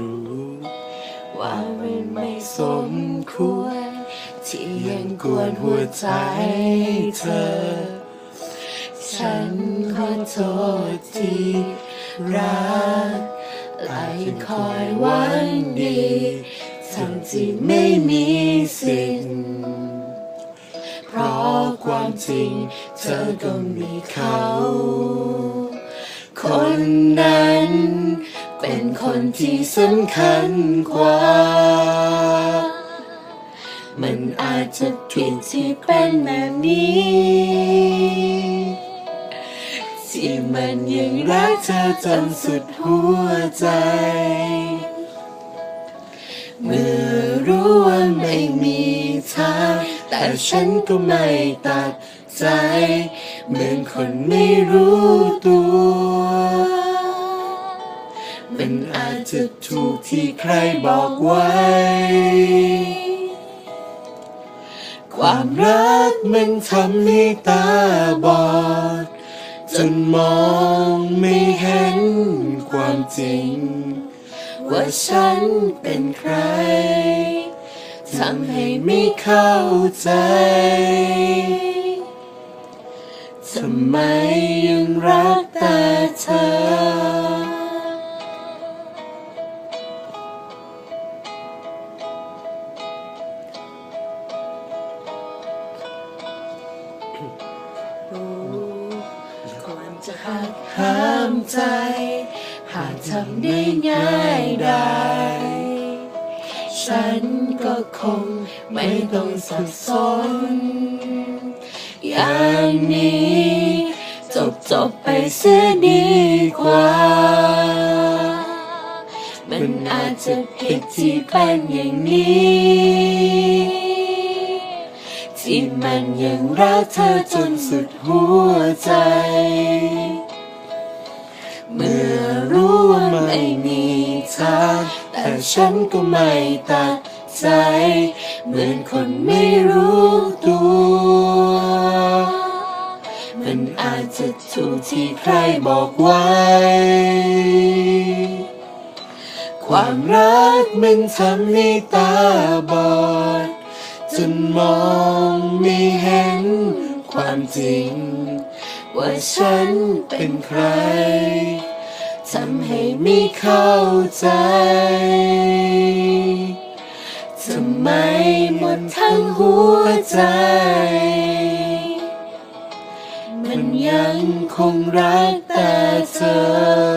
รู้ ว่ามันไม่สมควร ที่ยังกวนหัวใจเธอ ฉันขอโทษที่รักไล่คอยหวันดีทั้งที่ไม่มีสิทธิ์เพราะความจริงเธอก็มีเขา คนนั้น เป็นคนที่สำคัญกว่า มันอาจจะผิดที่เป็นแบบนี้ ที่มันยังรักเธอจนสุดหัวใจ เมื่อรู้ว่าไม่มีทางแต่ฉันก็ไม่ตัดใจ เหมือนคนไม่รู้ตัว อาจจะถูกที่ใครบอกไว้ ความรักมันทำให้ตาบอด จนมองไม่เห็นความจริง ว่าฉันเป็นใคร ทำให้ไม่เข้าใจ ทำไม ควรจะหักห้ามใจ หากทำได้ง่ายได้ ฉันก็คงไม่ต้องสับสน อย่างนี้ จบจบไปเสียดีกว่า มันอาจจะผิดที่เป็นอย่างนี้ ที่มันยังรักเธอจนสุดหัวใจ เมื่อรู้ว่าไม่มีทางแต่ฉันก็ไม่ตัดใจ เหมือนคนไม่รู้ตัว มันอาจจะถูกที่ใครบอกไว้ ความรักมันทำให้ตาบอด จนมองไม่เห็นความจริง ว่าฉันเป็นใครทำให้ไม่เข้าใจทำไมหมดทั้งหัวใจ มันยังคงรักแต่เธอ